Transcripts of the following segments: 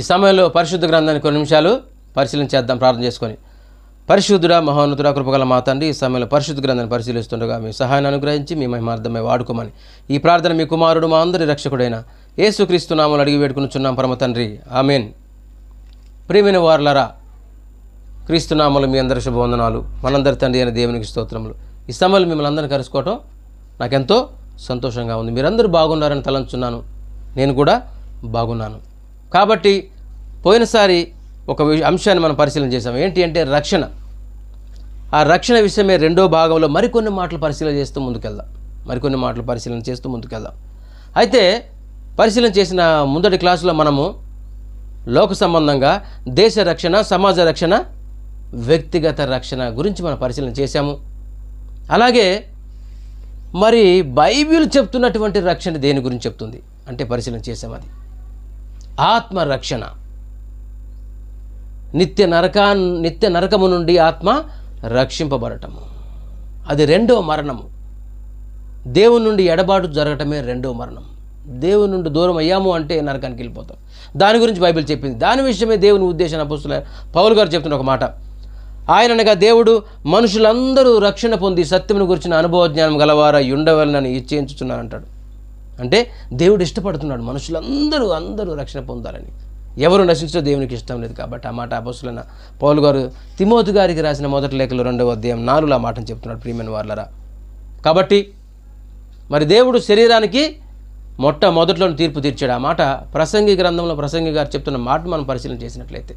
ఈ సమయంలో పరిశుద్ధ గ్రంథాన్ని కొన్ని నిమిషాలు పరిశీలన చేద్దాం ప్రార్థన చేసుకొని. పరిశుద్ధుడ మహోన్నతుడ కృపగల మా తండ్రి ఈ సమయంలో పరిశుద్ధ గ్రంథాన్ని పరిశీలిస్తుండగా మీ సహాయాన్ని అనుగ్రహించి మీ మహిమార్థమై వాడుకోమని ఈ ప్రార్థన మీ కుమారుడు మా అందరి రక్షకుడైన ఏసుక్రీస్తు నామలు అడిగి వేడుకునిచున్నాం పరమ తండ్రి. ఆమెన్. ప్రియమైన వార్లరా క్రీస్తునామలు మీ అందరి శుభవందనాలు. మనందరి తండ్రి అయిన దేవునికి స్తోత్రములు. ఈ సమయంలో మిమ్మల్ని అందరిని కలుసుకోవటం నాకెంతో సంతోషంగా ఉంది. మీరందరూ బాగున్నారని తలంచున్నాను. నేను కూడా బాగున్నాను. కాబట్టి పోయినసారి ఒక అంశాన్ని మనం పరిశీలన చేసాం ఏంటి అంటే రక్షణ. ఆ రక్షణ విషయమే రెండో భాగంలో మరికొన్ని మాటలు పరిశీలన చేస్తూ ముందుకెళ్దాం. మరికొన్ని మాటలు పరిశీలన చేస్తూ ముందుకెళ్దాం. అయితే పరిశీలన చేసిన ముందటి క్లాసులో మనము లోక సంబంధంగా దేశ రక్షణ సమాజ రక్షణ వ్యక్తిగత రక్షణ గురించి మనం పరిశీలన చేశాము. అలాగే మరి బైబిల్ చెప్తున్నటువంటి రక్షణ దేని గురించి చెప్తుంది? అంటే పరిశీలన చేసాం అది. ఆత్మ రక్షణ నిత్య నరకా నిత్య నరకము నుండి ఆత్మ రక్షింపబడటము. అది రెండో మరణము. దేవుని నుండి ఎడబాటు జరగటమే రెండో మరణం. దేవుని నుండి దూరం అయ్యాము అంటే నరకానికి వెళ్ళిపోతాం. దాని గురించి బైబిల్ చెప్పింది. దాని విషయమే దేవుని ఉద్దేశం అపుస్తుల పౌలు గారు చెప్తున్న ఒక మాట. ఆయననగా దేవుడు మనుషులందరూ రక్షణ పొంది సత్యమును గురించిన అనుభవ జ్ఞానం గలవారా ఉండవలనని ఇచ్చేయించుతున్నాను అంటాడు అంటే దేవుడు ఇష్టపడుతున్నాడు. మనుషులందరూ అందరూ రక్షణ పొందాలని. ఎవరు నశించో దేవునికి ఇష్టం లేదు కాబట్టి ఆ మాట అపస్సులైన పౌలు గారు తిమోతి గారికి రాసిన మొదటి లేఖలు రెండవ అధ్యాయం నాలుగు ఆ మాటను చెప్తున్నాడు ప్రియమైన వాళ్ళరా కాబట్టి మరి దేవుడు శరీరానికి మొట్టమొదటిలోని తీర్పు తీర్చాడు. ఆ మాట ప్రసంగి గ్రంథంలో ప్రసంగి గారు చెప్తున్న మాట మనం పరిశీలన చేసినట్లయితే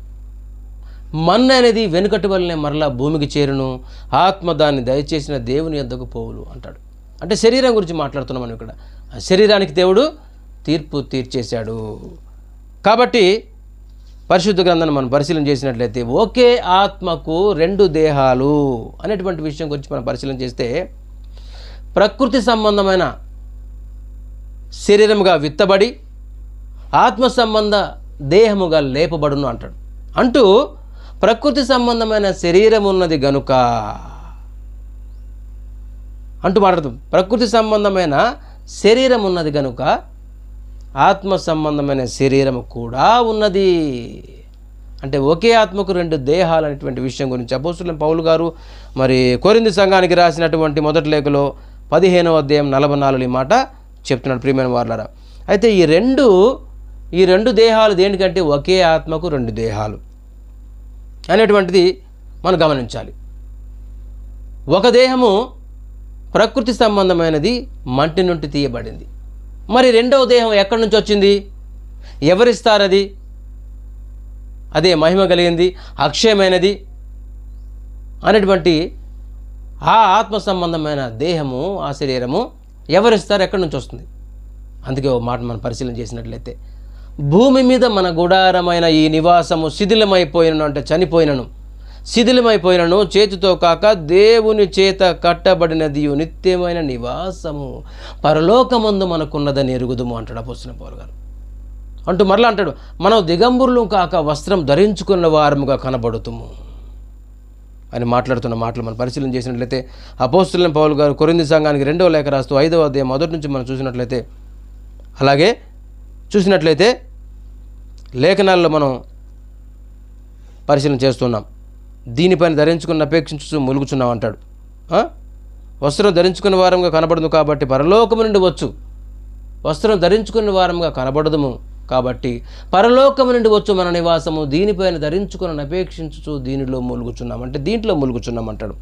మన్న అనేది వెనుకటి వల్లనే మరలా భూమికి చేరును ఆత్మ దాన్ని దయచేసిన దేవుని యొద్దకు పోవులు అంటాడు. అంటే శరీరం గురించి మాట్లాడుతున్నాం మనం ఇక్కడ. శరీరానికి దేవుడు తీర్పు తీర్చేశాడు. కాబట్టి పరిశుద్ధ గ్రంథాన్ని మనం పరిశీలన చేసినట్లయితే ఒకే ఆత్మకు రెండు దేహాలు అనేటువంటి విషయం గురించి మనం పరిశీలన చేస్తే ప్రకృతి సంబంధమైన శరీరముగా విత్తబడి ఆత్మ సంబంధ దేహముగా లేపబడును అంటాడు. అంటూ ప్రకృతి సంబంధమైన శరీరం ఉన్నది గనుక అంటూ మాట్లాడుతాం ప్రకృతి సంబంధమైన శరీరం ఉన్నది కనుక ఆత్మ సంబంధమైన శరీరం కూడా ఉన్నది. అంటే ఒకే ఆత్మకు రెండు దేహాలు అనేటువంటి విషయం గురించి అపోసులం పౌలు గారు మరి కొరింది సంఘానికి రాసినటువంటి మొదటి లేఖలో పదిహేనవ అధ్యాయం నలభై నాలుగు మాట చెప్తున్నాడు ప్రియమైన వార్లరా. అయితే ఈ రెండు ఈ రెండు దేహాలు దేనికంటే ఒకే ఆత్మకు రెండు దేహాలు అనేటువంటిది మనం గమనించాలి. ఒక దేహము ప్రకృతి సంబంధమైనది మంటి నుండి తీయబడింది. మరి రెండవ దేహం ఎక్కడి నుంచి వచ్చింది? ఎవరిస్తారది? అదే మహిమ కలిగింది అక్షయమైనది అనేటువంటి ఆ ఆత్మ సంబంధమైన దేహము ఆ శరీరము ఎవరిస్తారు? ఎక్కడి నుంచి వస్తుంది? అందుకే ఓ మాట మనం పరిశీలన చేసినట్లయితే భూమి మీద మన గుడారమైన ఈ నివాసము శిథిలమైపోయినను అంటే చనిపోయినను. శిథిలమైపోయినను. చేతితో కాక దేవుని చేత కట్టబడినది నిత్యమైన నివాసము. పరలోకమందు మనకున్నదని ఎరుగుదుము అంటాడు అపోసిన పౌరు గారు. అంటూ మరలా అంటాడు మనం దిగంబరులు కాక వస్త్రం ధరించుకున్న వారముగా కనబడుతుము. అని మాట్లాడుతున్న మాటలు మనం పరిశీలన చేసినట్లయితే అపోస్తులైన పౌలు గారు కొరింది సంఘానికి రెండవ లేఖ రాస్తూ ఐదవ అధ్యాయం మొదటి నుంచి మనం చూసినట్లయితే అలాగే చూసినట్లయితే లేఖనాల్లో మనం పరిశీలన చేస్తున్నాం. దీనిపైన ధరించుకున్న అపేక్షించు ములుగుచున్నాం అంటాడు వస్త్రం ధరించుకున్న వారంగా కనబడదు కాబట్టి పరలోకము నుండి వచ్చు. వస్త్రం ధరించుకున్న వారంగా కనబడదుము కాబట్టి పరలోకము నుండి వచ్చు మన నివాసము. దీనిపైన ధరించుకుని అపేక్షించు దీనిలో మూలుగుచున్నాం. అంటే దీంట్లో మూలుగుచున్నాం అంటాడు.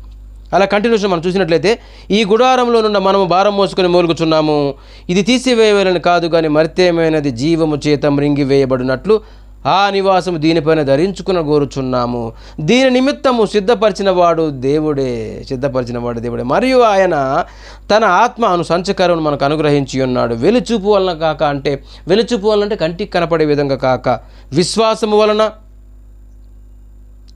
అలా కంటిన్యూషన్ మనం చూసినట్లయితే ఈ గుడారంలో నుండి మనము భారం మోసుకొని మూలుగుచున్నాము. ఇది తీసివేయవలని కాదు కానీ మరితేమైనది జీవము చేత మృంగివేయబడినట్లు ఆ నివాసము దీనిపైన ధరించుకున్న కోరుచున్నాము దీని నిమిత్తము సిద్ధపరిచిన వాడు దేవుడే సిద్ధపరిచిన వాడు దేవుడే. మరియు ఆయన తన ఆత్మ అను మనకు అనుగ్రహించి ఉన్నాడు. వెలుచూపు వలన కాక అంటే వెలుచూపు వలన అంటే కంటికి కనపడే విధంగా కాక విశ్వాసము వలన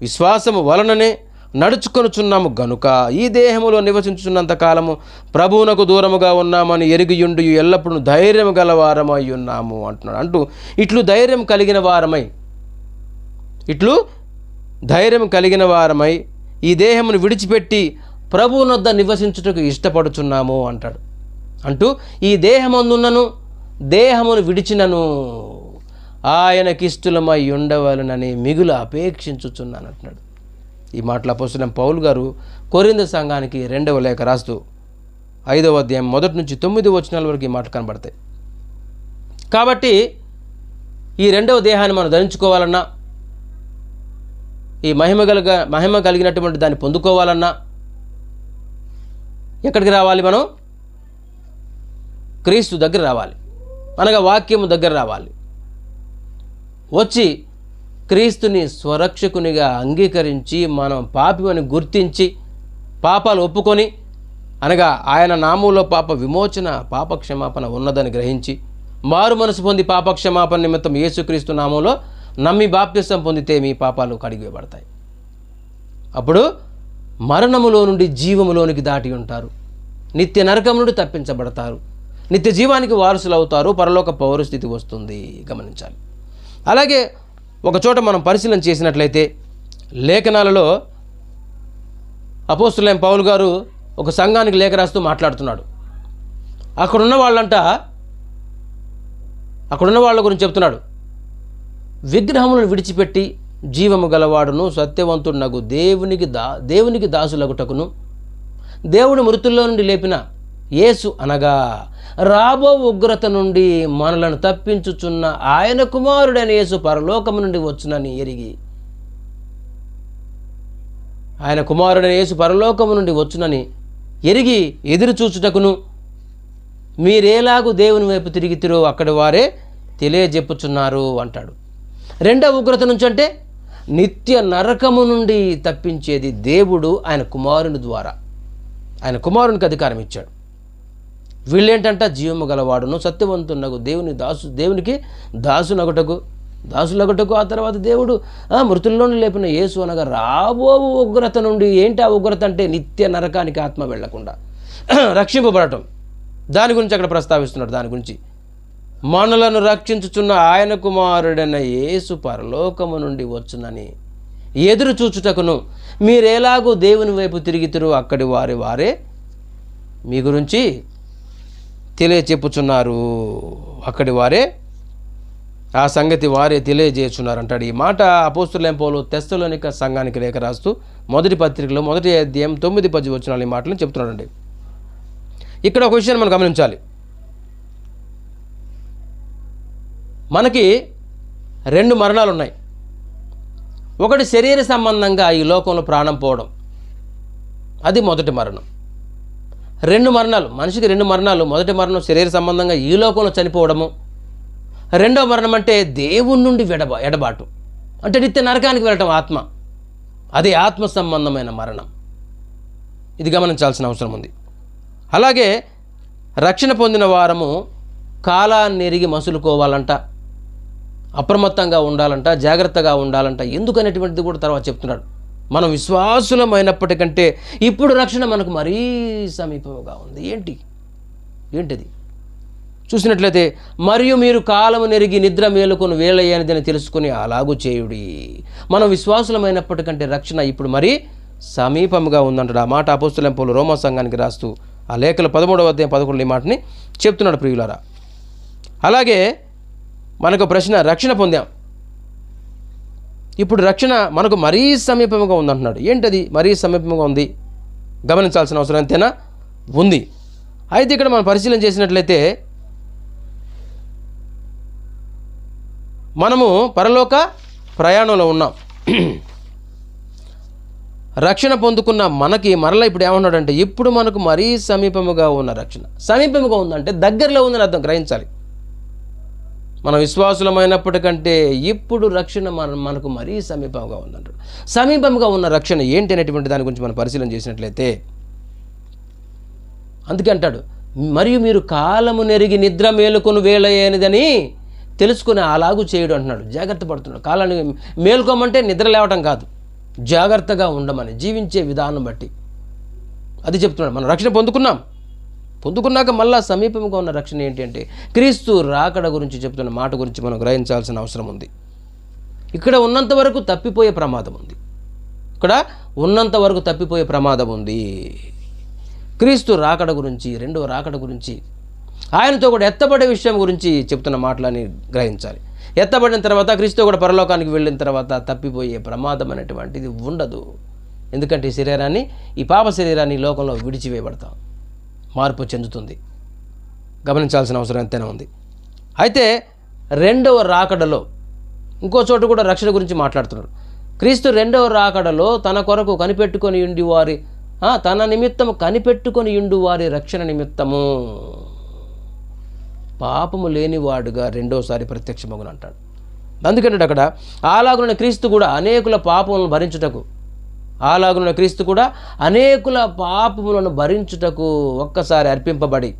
విశ్వాసము వలననే నడుచుకొనుచున్నాము గనుక ఈ దేహములో నివసించున్నంత కాలము ప్రభువునకు దూరముగా ఉన్నామని ఎరిగియుండు ఎల్లప్పుడూ ధైర్యం గలవారమై ఉన్నాము అంటున్నాడు. అంటూ ఇట్లు ధైర్యం కలిగిన వారమై ఇట్లు ధైర్యం కలిగిన వారమై ఈ దేహమును విడిచిపెట్టి ప్రభువునొద్ద నివసించుటకు ఇష్టపడుచున్నాము అంటాడు. అంటూ ఈ దేహమందున్నను దేహమును విడిచినను ఆయనకిష్టులమై ఉండవలనని మిగులు అపేక్షించుచున్నాను అంటున్నాడు. ఈ మాటలు అపోస్తున్న పౌల్ గారు కొరింద సంఘానికి రెండవ లేఖ రాస్తూ ఐదవ అధ్యాయం మొదటి నుంచి తొమ్మిది వచనాల వరకు ఈ మాటలు కనబడతాయి. కాబట్టి ఈ రెండవ దేహాన్ని మనం ధరించుకోవాలన్నా ఈ మహిమ కలిగ మహిమ కలిగినటువంటి దాన్ని పొందుకోవాలన్నా ఎక్కడికి రావాలి మనం? క్రీస్తు దగ్గర రావాలి. అనగా వాక్యము దగ్గర రావాలి. వచ్చి క్రీస్తుని స్వరక్షకునిగా అంగీకరించి మనం పాపివని గుర్తించి పాపాలు ఒప్పుకొని అనగా ఆయన నామంలో పాప విమోచన పాపక్షమాపణ ఉన్నదని గ్రహించి మారు మనసు పొంది పాపక్షమాపణ నిమిత్తం యేసుక్రీస్తు నామంలో నమ్మి బాప్తిసం పొందితే మీ పాపాలు కడిగివేయబడతాయి. అప్పుడు మరణములో నుండి జీవములోనికి దాటి ఉంటారు. నిత్య నరకం నుండి తప్పించబడతారు. నిత్య జీవానికి వారసులు అవుతారు పరలోక పౌరస్థితి వస్తుంది. గమనించాలి. అలాగే ఒకచోట మనం పరిశీలన చేసినట్లయితే లేఖనాలలో అపోస్తులైన పౌల్ గారు ఒక సంఘానికి లేఖ రాస్తూ మాట్లాడుతున్నాడు. అక్కడున్న వాళ్ళంట అక్కడున్న వాళ్ళ గురించి చెప్తున్నాడు. విగ్రహములను విడిచిపెట్టి జీవము గలవాడును సత్యవంతుడు నగు దేవునికి దా దేవునికి దాసులగుటకును దేవుడు మృతుల్లో నుండి లేపిన యేసు అనగా రాబో ఉగ్రత నుండి మనలను తప్పించుచున్న ఆయన కుమారుడైన యేసు పరలోకము నుండి వచ్చునని ఎరిగి. ఆయన కుమారుడైన యేసు పరలోకము నుండి వచ్చునని ఎరిగి ఎదురు చూచుటకును మీరేలాగు దేవుని వైపు తిరిగితిరో అక్కడి వారే తెలియజెప్పుచున్నారు అంటాడు. రెండవ ఉగ్రత నుంచి అంటే నిత్య నరకము నుండి తప్పించేది దేవుడు ఆయన కుమారుని ద్వారా. ఆయన కుమారునికి అధికారం ఇచ్చాడు వీళ్ళేంటంట? జీవము గలవాడును. సత్యవంతునగు దేవుని దాసు దేవునికి దాసునగుటకు దాసులగుటకు ఆ తర్వాత దేవుడు ఆ లేపిన యేసు అనగా రాబో ఉగ్రత నుండి ఏంటి ఆ ఉగ్రత అంటే నిత్య నరకానికి ఆత్మ వెళ్ళకుండా రక్షింపబడటం. దాని గురించి అక్కడ ప్రస్తావిస్తున్నాడు. దాని గురించి. మనలను రక్షించుచున్న ఆయన కుమారుడైన యేసు పరలోకము నుండి వచ్చునని ఎదురు చూచుటకును మీరేలాగూ దేవుని వైపు తిరిగితురు? అక్కడి వారి వారే. మీ గురించి తెలియచెప్పుచున్నారు. అక్కడి వారే ఆ సంగతి వారే తెలియజేస్తున్నారు అంటాడు ఈ మాట అపోస్తులేంపోలు తెస్తలోనిక సంఘానికి లేఖ రాస్తూ మొదటి పత్రికలో మొదటి అధ్యాయం తొమ్మిది పది వచ్చిన ఈ మాటలు చెప్తున్నాడండి. ఇక్కడ ఒక విషయాన్ని మనం గమనించాలి. మనకి రెండు మరణాలు ఉన్నాయి ఒకటి శరీర సంబంధంగా ఈ లోకంలో ప్రాణం పోవడం. అది మొదటి మరణం. రెండు మరణాలు మనిషికి రెండు మరణాలు మొదటి మరణం శరీర సంబంధంగా ఈ లోకంలో చనిపోవడము. రెండో మరణం అంటే దేవుని నుండి విడబా ఎడబాటు. అంటే నిత్య నరకానికి వెళ్ళటం ఆత్మ. అది ఆత్మ సంబంధమైన మరణం. ఇది గమనించాల్సిన అవసరం ఉంది. అలాగే రక్షణ పొందిన వారము కాలాన్ని ఎరిగి మసులుకోవాలంట. అప్రమత్తంగా ఉండాలంట జాగ్రత్తగా ఉండాలంట. ఎందుకనేటువంటిది కూడా తర్వాత చెప్తున్నాడు. మనం విశ్వాసులమైనప్పటికంటే ఇప్పుడు రక్షణ మనకు మరీ సమీపంగా ఉంది. ఏంటి? ఏంటిది? చూసినట్లయితే మరియు మీరు కాలము నెరిగి నిద్ర మేలుకొని వేళయ్యనిదని తెలుసుకుని అలాగూ చేయుడి. మనం విశ్వాసులమైనప్పటికంటే రక్షణ ఇప్పుడు మరీ సమీపంగా ఉందంటాడు. ఆ మాట అపోస్తులంపోలు రోమా సంఘానికి రాస్తూ ఆ లేఖలు పదమూడవ అధ్యాయం పదకొండు ఈ మాటని చెప్తున్నాడు ప్రియులారా. అలాగే మనకు ప్రశ్న రక్షణ పొందాం. ఇప్పుడు రక్షణ మనకు మరీ సమీపంగా ఉందంటున్నాడు. ఏంటది మరీ సమీపంగా ఉంది? గమనించాల్సిన అవసరం అంతేనా ఉంది. అయితే ఇక్కడ మనం పరిశీలన చేసినట్లయితే మనము పరలోక ప్రయాణంలో ఉన్నాం. రక్షణ పొందుకున్న మనకి మరలా ఇప్పుడు ఏమన్నాడంటే ఇప్పుడు మనకు మరీ సమీపముగా ఉన్న రక్షణ. సమీపముగా ఉందంటే దగ్గరలో ఉందని అర్థం గ్రహించాలి. మనం విశ్వాసులమైనప్పటికంటే ఇప్పుడు రక్షణ మన మనకు మరీ సమీపంగా ఉందంటారు సమీపంగా ఉన్న రక్షణ ఏంటి అనేటువంటి దాని గురించి మనం పరిశీలన చేసినట్లయితే అందుకే అంటాడు మరియు మీరు కాలము నెరిగి నిద్ర మేలుకొని వేళయ్యేనిదని తెలుసుకుని అలాగూ చేయడు అంటున్నాడు. జాగ్రత్త పడుతున్నాడు. కాలాన్ని మేలుకోమంటే నిద్ర లేవటం కాదు. జాగ్రత్తగా ఉండమని జీవించే విధానం బట్టి. అది చెప్తున్నాడు. మనం రక్షణ పొందుకున్నాం. పొందుకున్నాక మళ్ళా సమీపంగా ఉన్న రక్షణ ఏంటంటే క్రీస్తు రాకడ గురించి చెప్తున్న మాట గురించి మనం గ్రహించాల్సిన అవసరం ఉంది. ఇక్కడ ఉన్నంత వరకు తప్పిపోయే ప్రమాదం ఉంది. ఇక్కడ ఉన్నంత వరకు తప్పిపోయే ప్రమాదం ఉంది. క్రీస్తు రాకడ గురించి రెండవ రాకడ గురించి ఆయనతో కూడా ఎత్తబడే విషయం గురించి చెప్తున్న మాటలని గ్రహించాలి. ఎత్తబడిన తర్వాత క్రీస్తు కూడా పరలోకానికి వెళ్ళిన తర్వాత తప్పిపోయే ప్రమాదం అనేటువంటిది ఉండదు. ఎందుకంటే ఈ శరీరాన్ని ఈ పాప శరీరాన్ని లోకంలో విడిచివేయబడతాం. మార్పు చెందుతుంది. గమనించాల్సిన అవసరం ఎంతైనా ఉంది. అయితే రెండవ రాకడలో ఇంకో చోట కూడా రక్షణ గురించి మాట్లాడుతున్నారు. క్రీస్తు రెండవ రాకడలో తన కొరకు కనిపెట్టుకొని ఉండి వారి తన నిమిత్తము కనిపెట్టుకొని ఉండు వారి రక్షణ నిమిత్తము. పాపము లేనివాడుగా రెండోసారి ప్రత్యక్షమగును అంటాడు. అందుకంటే అక్కడ అలాగున క్రీస్తు కూడా అనేకుల పాపములను భరించుటకు అలాగున క్రీస్తు కూడా అనేకుల పాపములను భరించుటకు ఒక్కసారి అర్పింపబడి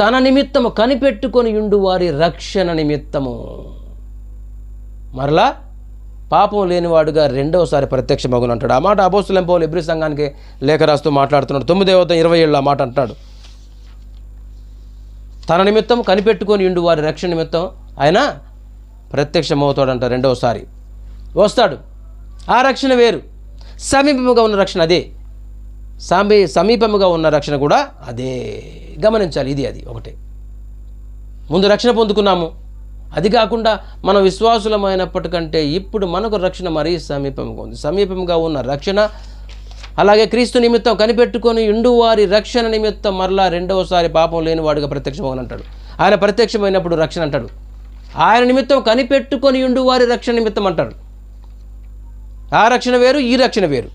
తన నిమిత్తము కనిపెట్టుకొని ఉండు వారి రక్షణ నిమిత్తము. మరలా పాపం లేనివాడుగా రెండవసారి ప్రత్యక్షమగును అంటాడు. ఆ మాట అబోసులం పౌలు ఎబ్రి సంఘానికి లేఖ రాస్తూ మాట్లాడుతున్నాడు. తొమ్మిదేవత ఇరవై ఏళ్ళు ఆ మాట అంటాడు తన నిమిత్తం కనిపెట్టుకొని ఉండు వారి రక్షణ నిమిత్తం ఆయన ప్రత్యక్షమవుతాడంట రెండవసారి. వస్తాడు. ఆ రక్షణ వేరు. సమీపముగా ఉన్న రక్షణ అదే. సమీ సమీపముగా ఉన్న రక్షణ కూడా అదే. గమనించాలి ఇది అది ఒకటే. ముందు రక్షణ పొందుకున్నాము. అది కాకుండా మనం విశ్వాసులమైనప్పటికంటే ఇప్పుడు మనకు రక్షణ మరీ సమీపంగా ఉంది. సమీపంగా ఉన్న రక్షణ అలాగే క్రీస్తు నిమిత్తం కనిపెట్టుకొని ఇండు వారి రక్షణ నిమిత్తం మరలా రెండవసారి పాపం లేని వాడుగా ప్రత్యక్షమని అంటాడు. ఆయన ప్రత్యక్షమైనప్పుడు రక్షణ అంటాడు. ఆయన నిమిత్తం కనిపెట్టుకొని ఉండువారి రక్షణ నిమిత్తం అంటాడు. ఆ రక్షణ వేరు ఈ రక్షణ వేరు.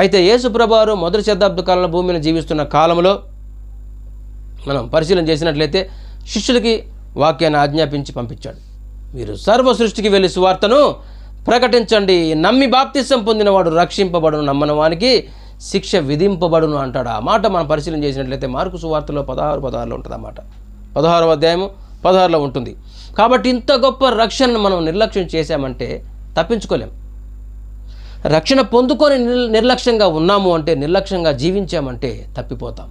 అయితే యేసుప్రభారు మొదటి శతాబ్ద కాలంలో భూమిని జీవిస్తున్న కాలంలో మనం పరిశీలన చేసినట్లయితే శిష్యులకి వాక్యాన్ని ఆజ్ఞాపించి పంపించాడు. మీరు సర్వ సృష్టికి వెళ్ళి సువార్తను ప్రకటించండి. నమ్మి బాప్తిసం పొందినవాడు రక్షింపబడును నమ్మని వానికి శిక్ష విధింపబడును అంటాడు. ఆ మాట మనం పరిశీలన చేసినట్లయితే మార్కు సువార్తలో పదహారు పదహారులో ఉంటుంది ఆ మాట పదహారవ అధ్యాయము పదహారులో ఉంటుంది. కాబట్టి ఇంత గొప్ప రక్షణను మనం నిర్లక్ష్యం చేశామంటే తప్పించుకోలేం. రక్షణ పొందుకొని నిర్లక్ష్యంగా ఉన్నాము అంటే నిర్లక్ష్యంగా జీవించామంటే తప్పిపోతాం.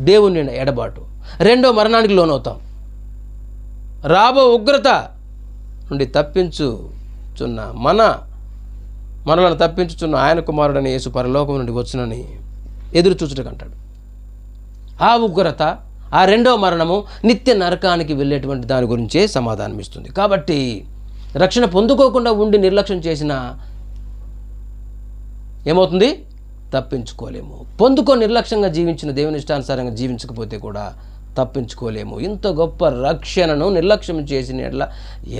దేవుని ఎడబాటు. రెండో మరణానికి లోనవుతాం. రాబో ఉగ్రత నుండి తప్పించుచున్న మన మనలను తప్పించుచున్న ఆయన కుమారుడని యేసు పరలోకం నుండి వచ్చునని ఎదురు చూచుటకంటాడు ఆ ఉగ్రత ఆ రెండో మరణము నిత్య నరకానికి వెళ్ళేటువంటి దాని గురించే సమాధానం ఇస్తుంది కాబట్టి రక్షణ పొందుకోకుండా ఉండి నిర్లక్ష్యం చేసిన ఏమవుతుంది? తప్పించుకోలేము. పొందుకో నిర్లక్ష్యంగా జీవించిన దేవుని ఇష్టానుసారంగా జీవించకపోతే కూడా తప్పించుకోలేము. ఇంత గొప్ప రక్షణను నిర్లక్ష్యం చేసిన ఎట్లా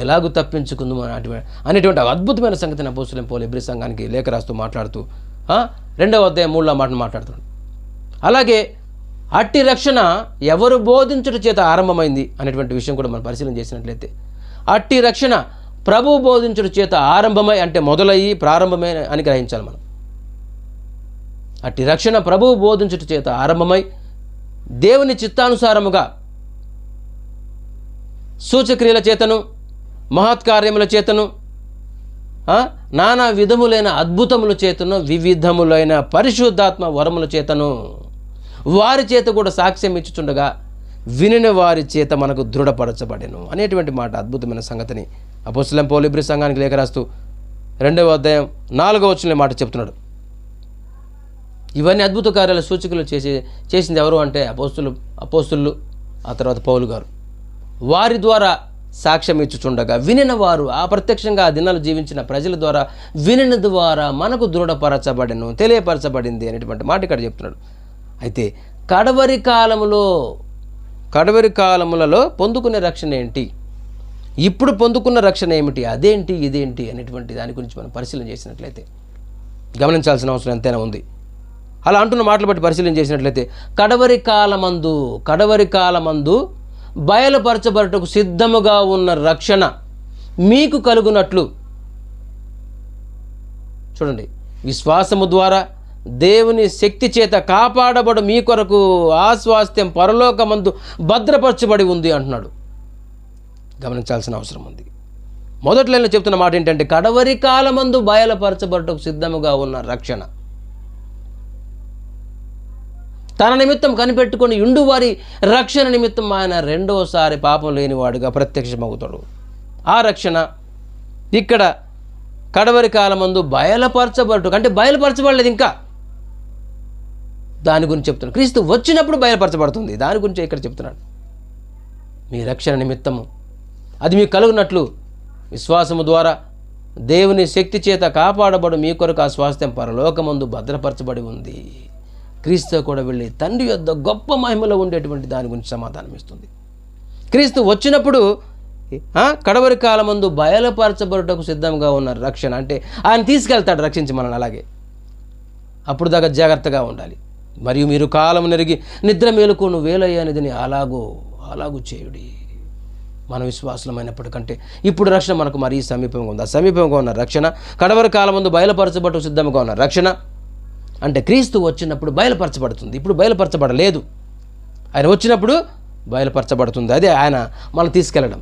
ఎలాగూ తప్పించుకుందాం అనేటువంటి అనేటువంటి అద్భుతమైన సంగతిని అపోసులేం పోలే ఎబ్రి సంఘానికి లేఖ రాస్తూ మాట్లాడుతూ రెండవ అధ్యాయం మూడో మాటను మాట్లాడుతున్నాడు. అలాగే అట్టి రక్షణ ఎవరు బోధించుట చేత ఆరంభమైంది అనేటువంటి విషయం కూడా మనం పరిశీలన చేసినట్లయితే అట్టి రక్షణ ప్రభు బోధించుట చేత ఆరంభమై అంటే మొదలయ్యి ప్రారంభమై అని గ్రహించాలి మనం. అట్టి రక్షణ ప్రభువు బోధించుట చేత ఆరంభమై దేవుని చిత్తానుసారముగా సూచక్రియల చేతను మహత్కార్యముల చేతను నానా విధములైన అద్భుతముల చేతను వివిధములైన పరిశుద్ధాత్మ వరముల చేతను వారి చేత కూడా సాక్ష్యం ఇచ్చుచుండగా వినిన వారి చేత మనకు దృఢపరచబడెను అనేటువంటి మాట అద్భుతమైన సంగతిని అపోసలం పోలిబ్రి సంఘానికి లేఖ రాస్తూ రెండవ అధ్యాయం నాలుగవ వచ్చిన మాట చెప్తున్నాడు. ఇవన్నీ అద్భుత కార్యాల సూచికలు చేసి చేసింది ఎవరు అంటే అపోస్తులు అపోస్తులు ఆ తర్వాత పౌలు గారు. వారి ద్వారా సాక్ష్యం ఇచ్చుచుండగా వినిన వారు ఆ ప్రత్యక్షంగా ఆ దినాలు జీవించిన ప్రజల ద్వారా వినిన ద్వారా మనకు దృఢపరచబడెను తెలియపరచబడింది అనేటువంటి మాట ఇక్కడ చెప్తున్నాడు. అయితే కడవరి కాలములో కడవరి కాలములలో పొందుకునే రక్షణ ఏంటి? ఇప్పుడు పొందుకున్న రక్షణ ఏమిటి? అదేంటి ఇదేంటి అనేటువంటి దాని గురించి మనం పరిశీలన చేసినట్లయితే గమనించాల్సిన అవసరం ఎంతైనా ఉంది. అలా అంటున్న మాటలు బట్టి పరిశీలన చేసినట్లయితే కడవరి కాలమందు కడవరి కాలమందు బయలుపరచబడటకు సిద్ధముగా ఉన్న రక్షణ మీకు కలుగునట్లు. చూడండి విశ్వాసము ద్వారా దేవుని శక్తి చేత కాపాడబడు మీ కొరకు ఆస్వాస్థ్యం పరలోకమందు భద్రపరచబడి ఉంది అంటున్నాడు. గమనించాల్సిన అవసరం ఉంది. మొదట్లో చెప్తున్న మాట ఏంటంటే కడవరి కాలమందు బయలుపరచబడటకు సిద్ధముగా ఉన్న రక్షణ. తన నిమిత్తం కనిపెట్టుకుని ఉండు వారి రక్షణ నిమిత్తం ఆయన రెండోసారి పాపం లేనివాడుగా ప్రత్యక్షమవుతాడు. ఆ రక్షణ ఇక్కడ కడవరి కాలమందు బయలుపరచబడటం అంటే బయలుపరచబడలేదు ఇంకా. దాని గురించి చెప్తున్నాడు. క్రీస్తు వచ్చినప్పుడు బయలుపరచబడుతుంది. దాని గురించి ఇక్కడ చెప్తున్నాడు. మీ రక్షణ నిమిత్తము. అది మీకు కలుగునట్లు విశ్వాసము ద్వారా దేవుని శక్తి చేత కాపాడబడు మీ కొరకు ఆ స్వాస్థ్యం పరలోకమందు భద్రపరచబడి ఉంది. క్రీస్తు కూడా వెళ్ళి తండ్రి యొద్ద గొప్ప మహిమలో ఉండేటువంటి దాని గురించి సమాధానం ఇస్తుంది. క్రీస్తు వచ్చినప్పుడు కడవరి కాలమందు బయలుపరచబడుటకు సిద్ధంగా ఉన్న రక్షణ అంటే ఆయన తీసుకెళ్తాడు రక్షించి మనల్ని అలాగే. అప్పుడు దాకా జాగ్రత్తగా ఉండాలి. మరియు మీరు కాలం నెరిగి నిద్ర మేలుకోను వేలయ్యనిదని అలాగో అలాగూ చేయుడి. మన విశ్వాసమైనప్పటికంటే ఇప్పుడు రక్షణ మనకు మరీ సమీపంగా ఉంది. ఆ సమీపంగా ఉన్న రక్షణ కడవరి కాలం ముందు బయలుపరచబట్టు సిద్ధంగా ఉన్న రక్షణ అంటే క్రీస్తు వచ్చినప్పుడు బయలుపరచబడుతుంది. ఇప్పుడు బయలుపరచబడలేదు. ఆయన వచ్చినప్పుడు బయలుపరచబడుతుంది. అదే ఆయన మనం తీసుకెళ్ళడం.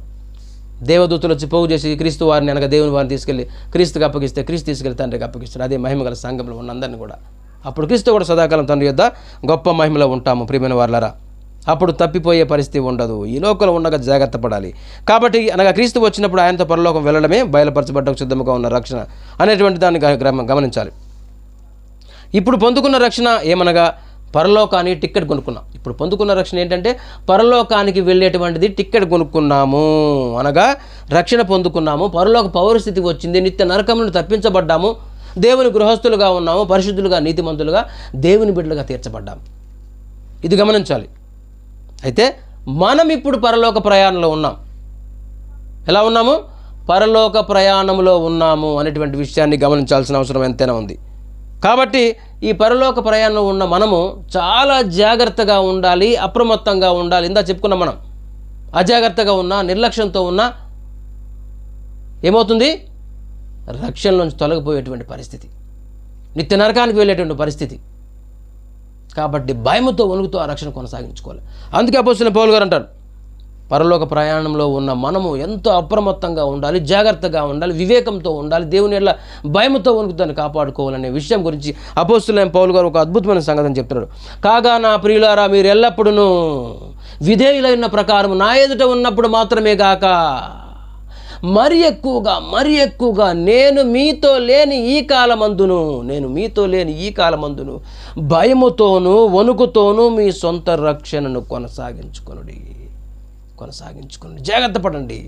దేవదూతలు వచ్చి పోగు చేసి క్రీస్తు వారిని అనగా దేవుని వారిని తీసుకెళ్ళి క్రీస్తుకి అప్పగిస్తే క్రీస్తు తీసుకెళ్ళి తండ్రికి అప్పగిస్తాడు అదే మహిమగల సంఘంలో ఉన్న అందరిని కూడా. అప్పుడు క్రీస్తు కూడా సదాకాలం తండ్రి యొద్ద గొప్ప మహిమలో ఉంటాము ప్రియమైన వాళ్ళరా అప్పుడు తప్పిపోయే పరిస్థితి ఉండదు. ఈ లోకంలో ఉండగా జాగ్రత్త పడాలి. కాబట్టి అనగా క్రీస్తు వచ్చినప్పుడు ఆయనతో పరలోకం వెళ్ళడమే బయలుపరచబడ్డకు సిద్ధంగా ఉన్న రక్షణ అనేటువంటి దాన్ని గమనించాలి. ఇప్పుడు పొందుకున్న రక్షణ ఏమనగా పరలోకానికి టిక్కెట్ కొనుక్కున్నాం. ఇప్పుడు పొందుకున్న రక్షణ ఏంటంటే పరలోకానికి వెళ్ళేటువంటిది టిక్కెట్ కొనుక్కున్నాము. అనగా రక్షణ పొందుకున్నాము. పరలోక పౌరస్థితి వచ్చింది. నిత్య నరకం నుండి తప్పించబడ్డాము. దేవుని గృహస్థులుగా ఉన్నాము. పరిశుద్ధులుగా నీతిమంతులుగా దేవుని బిడ్డలుగా తీర్చబడ్డాము ఇది గమనించాలి. అయితే మనం ఇప్పుడు పరలోక ప్రయాణంలో ఉన్నాం. ఎలా ఉన్నాము? పరలోక ప్రయాణంలో ఉన్నాము అనేటువంటి విషయాన్ని గమనించాల్సిన అవసరం ఎంతైనా ఉంది. కాబట్టి ఈ పరలోక ప్రయాణంలో ఉన్న మనము చాలా జాగ్రత్తగా ఉండాలి అప్రమత్తంగా ఉండాలి. ఇందా చెప్పుకున్నాం మనం. అజాగ్రత్తగా ఉన్నా నిర్లక్ష్యంతో ఉన్నా ఏమవుతుంది? రక్షణలోంచి తొలగిపోయేటువంటి పరిస్థితి. నిత్య నరకానికి వెళ్ళేటువంటి పరిస్థితి. కాబట్టి భయముతో వణుకుతో ఆ రక్షణ కొనసాగించుకోవాలి. అందుకే అపోసిన పౌలు గారు అంటారు పరలోక ప్రయాణంలో ఉన్న మనము ఎంతో అప్రమత్తంగా ఉండాలి జాగ్రత్తగా ఉండాలి వివేకంతో ఉండాలి దేవుని ఎట్లా భయముతో వణుకుతాన్ని కాపాడుకోవాలనే విషయం గురించి అపోస్తులైన పౌలు గారు ఒక అద్భుతమైన సంగతిని చెప్తున్నారు కాగా నా ప్రియులారా మీరు ఎల్లప్పుడూ విధేయులైన ప్రకారం నా ఎదుట ఉన్నప్పుడు మాత్రమే గాక మరి ఎక్కువగా మరి ఎక్కువగా నేను మీతో లేని ఈ కాలమందును నేను మీతో లేని ఈ కాలమందును భయముతోనూ వణుకుతోనూ మీ సొంత రక్షణను కొనసాగించుకొనుడి. కొనసాగించుకోండి జాగ్రత్త పడండి.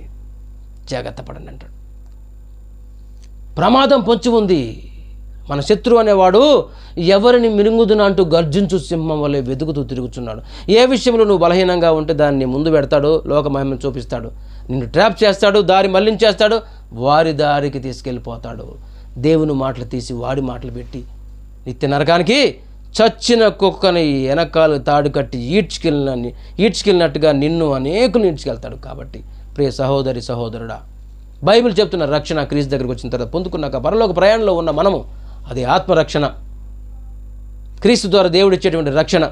జాగ్రత్త పడండి అంటాడు. ప్రమాదం పొంచి ఉంది. మన శత్రువు అనేవాడు ఎవరిని మిరుగుదున అంటూ గర్జించు సింహం వల్లే వెతుకుతూ తిరుగుతున్నాడు ఏ విషయంలో నువ్వు బలహీనంగా ఉంటే దాన్ని ముందు పెడతాడు లోక మహిమను చూపిస్తాడు. నిన్ను ట్రాప్ చేస్తాడు దారి మళ్ళించేస్తాడు వారి దారికి తీసుకెళ్ళిపోతాడు. దేవుని మాటలు తీసి వాడి మాటలు పెట్టి నిత్య నరకానికి చచ్చిన కుక్కని వెనకాలు తాడు కట్టి ఈడ్చుకెళ్ళిన ఈడ్చుకెళ్ళినట్టుగా నిన్ను అనేకులు ఈడ్చుకెళ్తాడు కాబట్టి. ప్రియ సహోదరి సహోదరుడా బైబిల్ చెప్తున్న రక్షణ క్రీస్ దగ్గరికి వచ్చిన తర్వాత పొందుకున్నాక పరలోక ప్రయాణంలో ఉన్న మనము అది ఆత్మరక్షణ. క్రీస్తు ద్వారా దేవుడు ఇచ్చేటువంటి రక్షణ.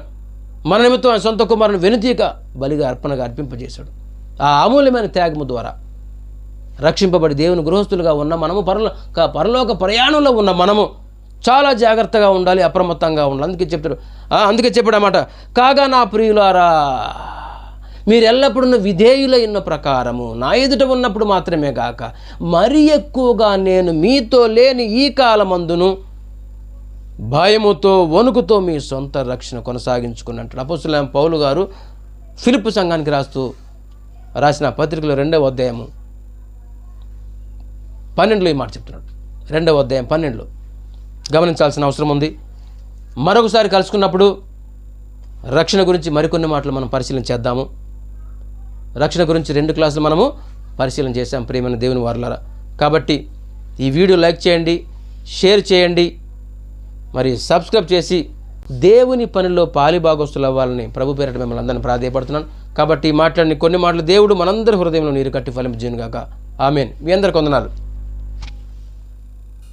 మన నిమిత్తం ఆయన సొంత కుమారుని వెనుతీక బలిగా అర్పణగా అర్పింపజేశాడు. ఆ అమూల్యమైన త్యాగము ద్వారా రక్షింపబడి దేవుని గృహస్థులుగా ఉన్న మనము పరలో క- పరలోక ప్రయాణంలో ఉన్న మనము చాలా జాగ్రత్తగా ఉండాలి అప్రమత్తంగా ఉండాలి. అందుకే చెప్తాడు అందుకే చెప్పాడు అన్నమాట కాగా నా ప్రియులారా మీరు ఎల్లప్పుడూ విధేయులైన ప్రకారము నా ఎదుట ఉన్నప్పుడు మాత్రమే కాక మరి ఎక్కువగా నేను మీతో లేని ఈ కాలమందును భయముతో వణుకుతో మీ సొంత రక్షణ కొనసాగించుకున్నట్టు అపోస్తులైన పౌలు గారు ఫిలిప్ సంఘానికి రాస్తూ రాసిన పత్రికలో రెండవ అధ్యాయము పన్నెండులో ఈ మాట చెప్తున్నాడు. రెండవ అధ్యాయం పన్నెండులో. గమనించాల్సిన అవసరం ఉంది. మరొకసారి కలుసుకున్నప్పుడు రక్షణ గురించి మరికొన్ని మాటలు మనం పరిశీలన చేద్దాము. రక్షణ గురించి రెండు క్లాసులు మనము పరిశీలన చేశాం ప్రియమైన దేవుని వారులారా. కాబట్టి ఈ వీడియో లైక్ చేయండి షేర్ చేయండి మరి సబ్స్క్రైబ్ చేసి దేవుని పనిలో పాలిభాగస్తులు అవ్వాలని ప్రభు పేరట మిమ్మల్ని అందరిని ప్రాధేయపడుతున్నాను. కాబట్టి మాట్లాడిన కొన్ని మాటలు దేవుడు మనందరి హృదయంలో నీరు కట్టి ఫలింపజేయను గాక ఆమెన్. మీ అందరికి వందనాలు.